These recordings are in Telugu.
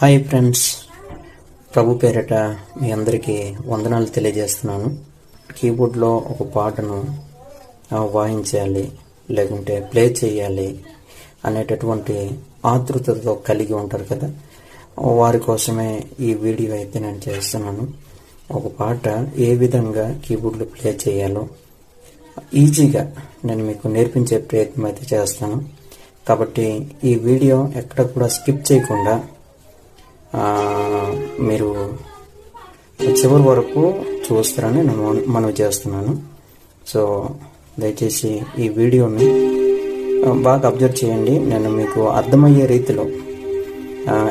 Hi friends. ప్రభు పేరిట మీ అందరికీ వందనాలు తెలియజేస్తున్నాను. కీబోర్డ్లో ఒక పాటను వాయించాలి లేకుంటే ప్లే చేయాలి అనేటటువంటి ఆతృతతో కలిగి ఉంటారు కదా. వారి కోసమే ఈ వీడియో అయితే నేను చేస్తున్నాను. ఒక పాట ఏ విధంగా కీబోర్డ్లో ప్లే చేయాలో ఈజీగా నేను మీకు నేర్పించే ప్రయత్నం అయితే చేస్తాను. కాబట్టి ఈ వీడియో ఎక్కడ కూడా స్కిప్ చేయకుండా మీరు చివరి వరకు చూస్తారని నేను మన- మనవి చేస్తున్నాను. సో దయచేసి ఈ వీడియోని బాగా అబ్జర్వ్ చేయండి. నేను మీకు అర్థమయ్యే రీతిలో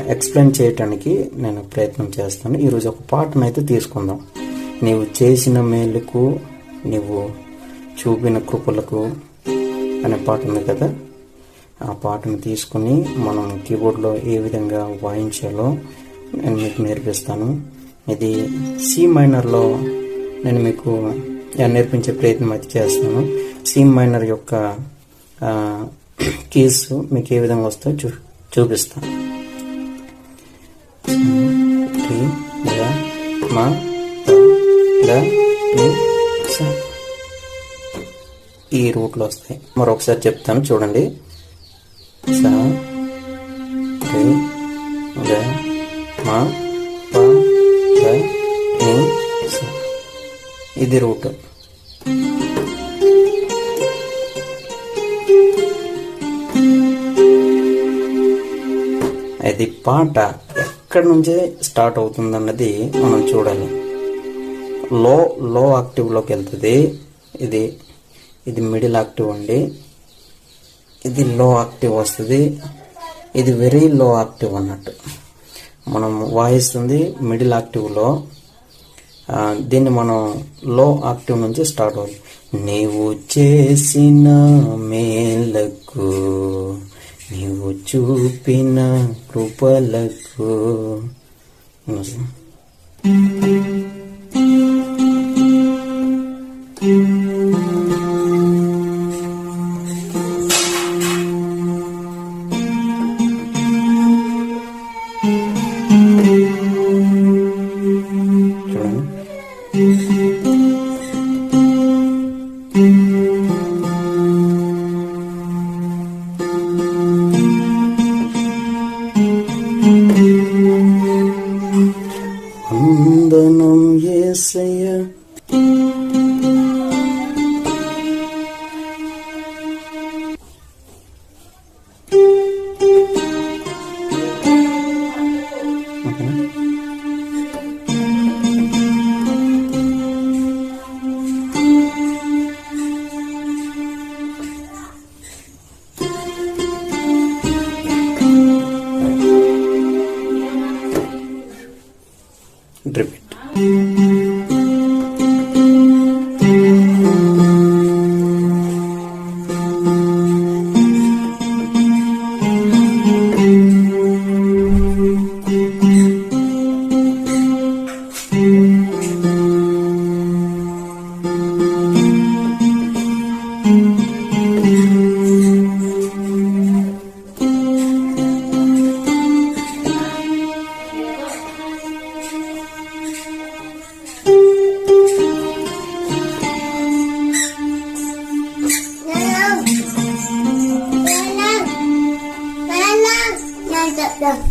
ఎక్స్ప్లెయిన్ చేయటానికి నేను ప్రయత్నం చేస్తాను. ఈరోజు ఒక పాటను అయితే తీసుకుందాం. నీవు చేసిన మేలుకు నీవు చూపిన కృపలకు అనే పాట ఉంది కదా? ఆ పాటను తీసుకుని మనం కీబోర్డ్లో ఏ విధంగా వాయించాలో నేను మీకు నేర్పిస్తాను. ఇది సి మైనర్లో నేను మీకు నేర్పించే ప్రయత్నం అయితే చేస్తాను. సి మైనర్ యొక్క కీస్ మీకు ఏ విధంగా వస్తాయో చూ చూపిస్తాను. మా ఈ రూట్లో వస్తాయి. మరొకసారి చెప్తాను చూడండి. రి గ మ ప ద ని స ఇది రూట్ అది పాట ఎక్కడి నుంచే స్టార్ట్ అవుతుందన్నది మనం చూడాలి. లో లో యాక్టివ్లోకి వెళ్తుంది. ఇది ఇది మిడిల్ యాక్టివ్ అండి. ఇది లో యాక్టివ్ వస్తుంది. ఇది వెరీ లో యాక్టివ్ అన్నట్టు. మనం వాయిస్తుంది మిడిల్ యాక్టివ్లో దీన్ని మనం లో యాక్టివ్ నుంచి స్టార్ట్ అవుతుంది నీవు చేసిన మేలకు నీవు చూపిన కృపలకు. அந்தனம் ஏசைய Давай.